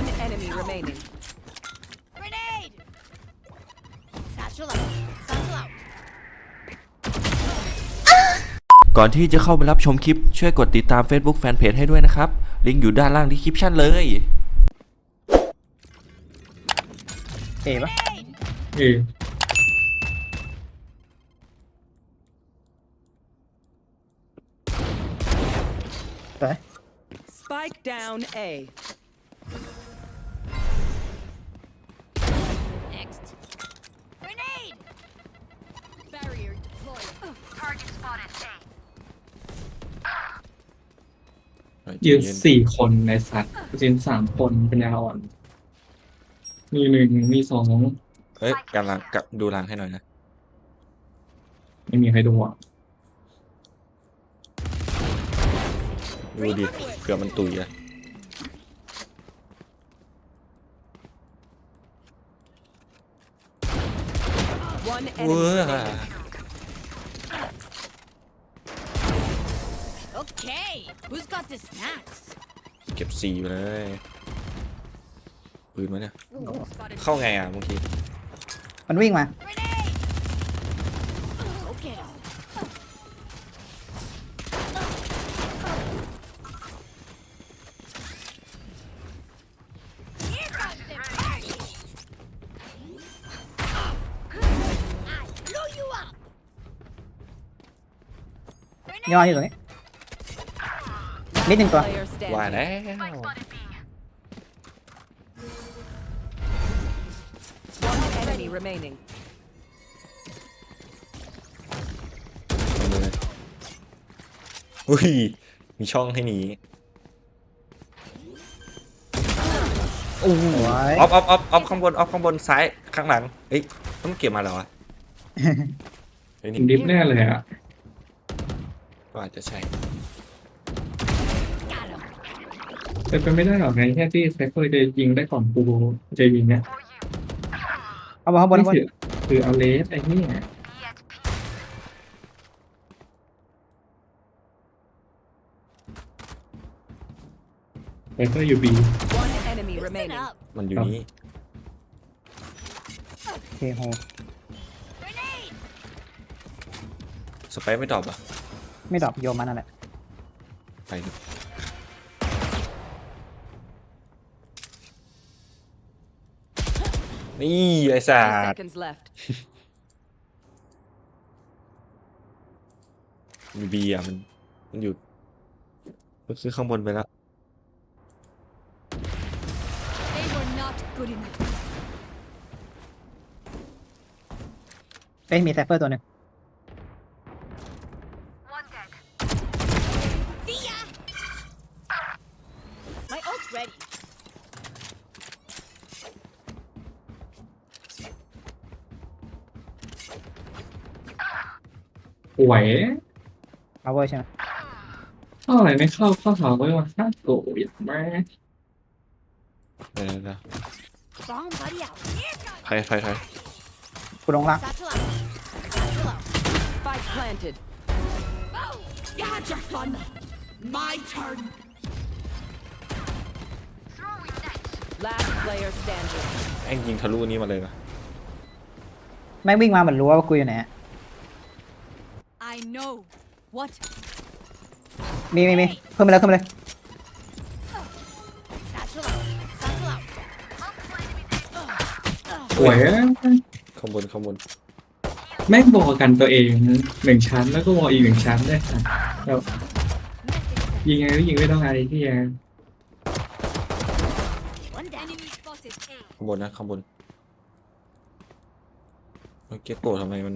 One enemy remaining. Grenade! Satchel out. Satchel out. ก่อนที่จะเข้าไปรับชมคลิป ช่วยกดติดตาม Facebook Fanpage ให้ด้วยนะครับ ลิงก์อยู่ด้านล่างที่คลิปชั่นเลย เอ๋ปะเออสวย Spike down A. ยืนสี่คนในสัตว์ยืนสามคนเป็นยาอ่อน มีหนึ่งมีสองเฮ้ยกำลังกับดูรังให้หน่อยนะ ไม่มีใครดูอะดูดิเผื่อมันตุยอะ One เว้ enemy ย remaining. Okay. Who's got the snacks? เก็บสีไปเลยปืนมาเนี่ย Spotted. เข้าไงอะบางทีมันวิ่งมา Grenade! Go get him. Here comes the party! I blew you up! ย่ออยู่ตรงนี้ นิดหนึ่งตัว Player ว่า standing. แล้ว One enemy remaining. เอาเลยอุ้ย มีช่องให้หนีโอ้ยออฟออฟออฟออฟข้างบนออฟข้างบนซ้ายข้างหลัง เอ้ยต้องเก็บมาแล้วอะเฮ้ยนี่ดิฟแน่เลยอะ ก็อาจจะใช่ Got him. เป็นไปไม่ได้หรอกไงแค่ที่ไซเฟอร์จะยิงได้ก่อนกูจะยิงเนี่ยเอาบอลข้างบนนี่ข้างบนคือคือเอาเลสไอ้นี่ไซเฟอร์อยู่บี One enemy Listen remaining. up. มันอยู่นี่โอเคโห Grenade! สไปร์ไม่ตอบอะไม่ดรอปโยมมันนั่นแหละไปดู นี่ไอ้สั Thirty ตว์ seconds left. มีบีอะมันมันอยู่มันขึ้นข้างบนไปแล้ว They were not good enough. เอ้ยมีไซเฟอร์ตัวหนึ่ง หวยเอาเวอร์ใช่ไหมเข้าอะไรไม่เข้าเข้าหาไว้ว่าห้าโกอย่างแม่เดี๋ยวเดี๋ยว Bomb buddy out. Here comes ถอยถอยถอยกูลงล่าง Satchel out. Satchel out. Spike planted. Oh, you had your fun. My turn. Last player standing. แม่งยิงทะลุนี่มาเลยปะแม่งวิ่งมาเหมือนรู้ว่ากูอยู่ไหนอะ I know. What? มีมีมีขึ้นมาเลยขึ้นมาเลย Satchel out. Satchel out. หวยข้างบนข้างบนแม่งบอกกันตัวเองหนึ่งชั้นแล้วก็วออีกหนึ่งชั้นได้วยค่ะแล้วยิงไงก็ยิงไม่ได้ที่ยัง One down. Enemy spotted. ข้างบนนะข้างบนเมื่อกี้โกรธทำไมมัน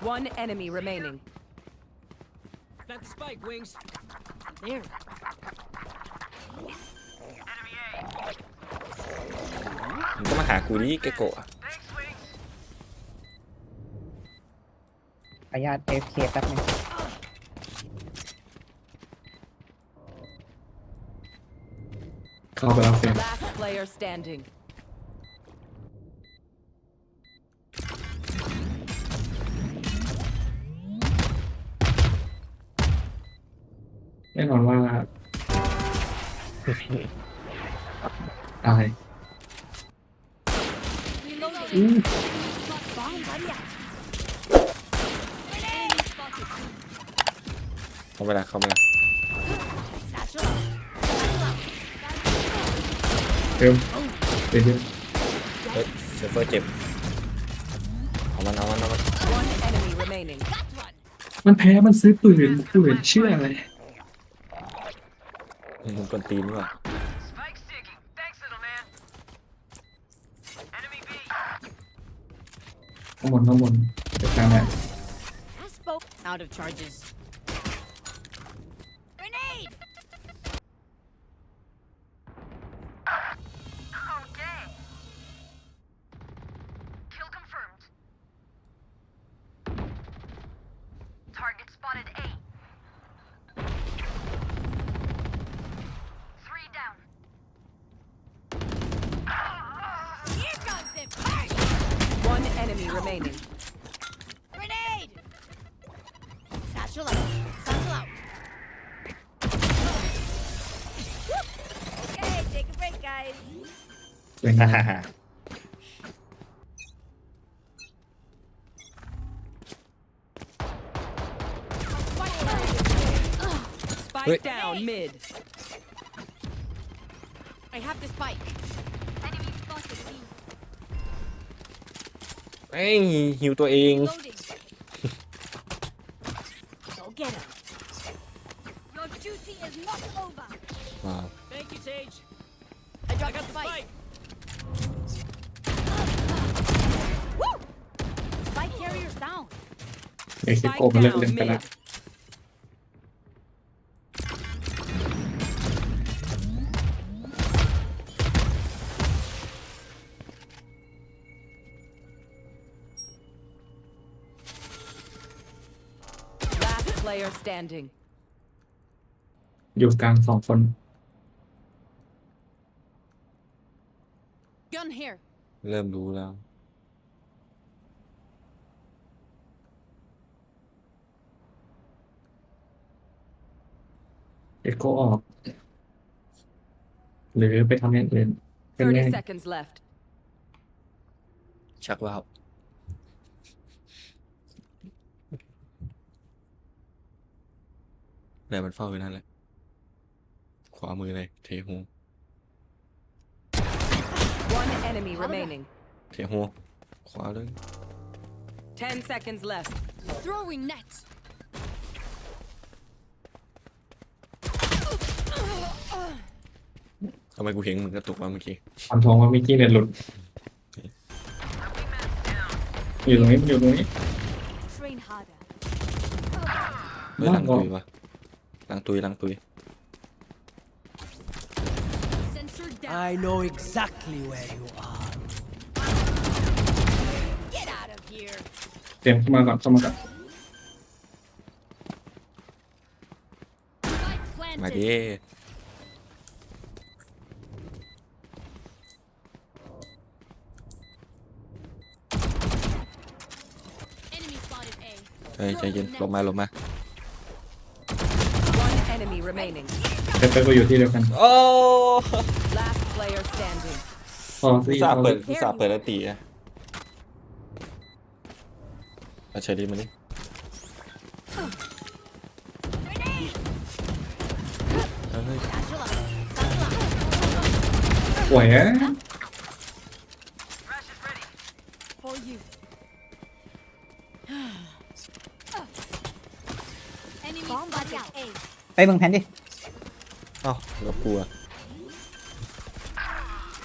One enemy remaining. There. มันก็มาหากูนี่แกโกรธอะขออนุญาตเอฟเคแป๊บนึงเข้าไปแล้วเสีย Last player standing. แน่นอนว่าตาย Reloading. อู้ Bomb buddy out. Enemy spotted. เข้าไปละเข้าไปละ Satchel out. Satchel out. เร็วเดี๋ยวเดี๋ยวเฮ้ยเซฟเฟอร์เจ็บเอามันเอามันเอามัน One enemy remaining. Got one. มันแพ้มันซื้อปืนปืนเชื่ออะไร มึงกวนตีนว่ะ Spike sticking. Thanks, little man. Enemy B. ข้างบนข้างบนเดี๋ยวกลางไหน I spoke. Out of charges. remaining. Grenade! Satchel out. Satchel out. okay, take a break, guys. Spike Wait. down mid. I have the spike. เอ้ยหิวตัวเอง Loading. Go get him. Your duty is not over. ว้าว Thank you, Sage. I dropped the spike. Woo! Spike carrier's down. เอ็กซิ Spike โกมันเลิก down เล่นไปละ Standing. อยู่กลางสองคน Gun here. เริ่มรู้แล้ว เอ็กโกออก หรือไปทำอย่างอื่นเป็นไง30 seconds left. ชักว่าว ไหนมันเฝ้าอยู่นั่นแหละ ขวามือเลยเทหู One enemy remaining. เทหูขวาเลย10 seconds left. Throwing net. ทำไมกูเห็นมึงกระตุกมาเมื่อกี้ ทำทองว่ามิกกี้เน็ตหลุด อยู่ตรงนี้อยู่ตรงนี้ Train harder. เฮ้ยหลังบ้าตุงยวะ หลังตุยหลังตุย Sensor down. I know exactly where you are. Get out of here. เตรียมเข้ามาก่อนเเปอร์ก็อยู่ที่เดียวกันโอ้โหผู้ซสาเปิดอุตสาเปิดอติอะเอะเฉยดีมานี่เอาเลยหวยอะมึงแทนดิ อ้าแล้วกลัว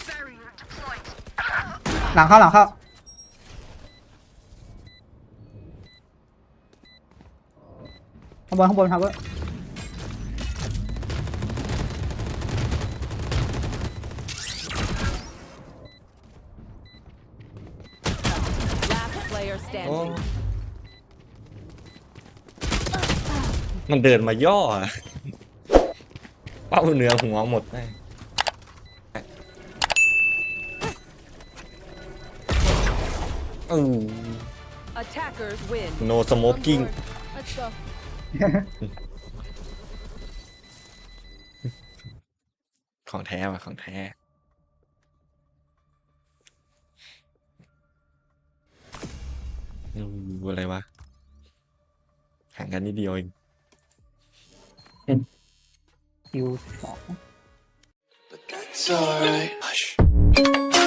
Barrier deployed. หลังเข้าหลังเข้าข้างบนข้างบนครับเว้ย Last player โอ้ standing. มันเดินมาย่ออะ เป้าเนื้อหัวหมดแม่งอือ Attackers win. no smoking Let's go. ของแท้ว่ะของแท้ อืมอะไรวะห่างกันนิดเดียวเอง คิวสอง That's alright. Hush.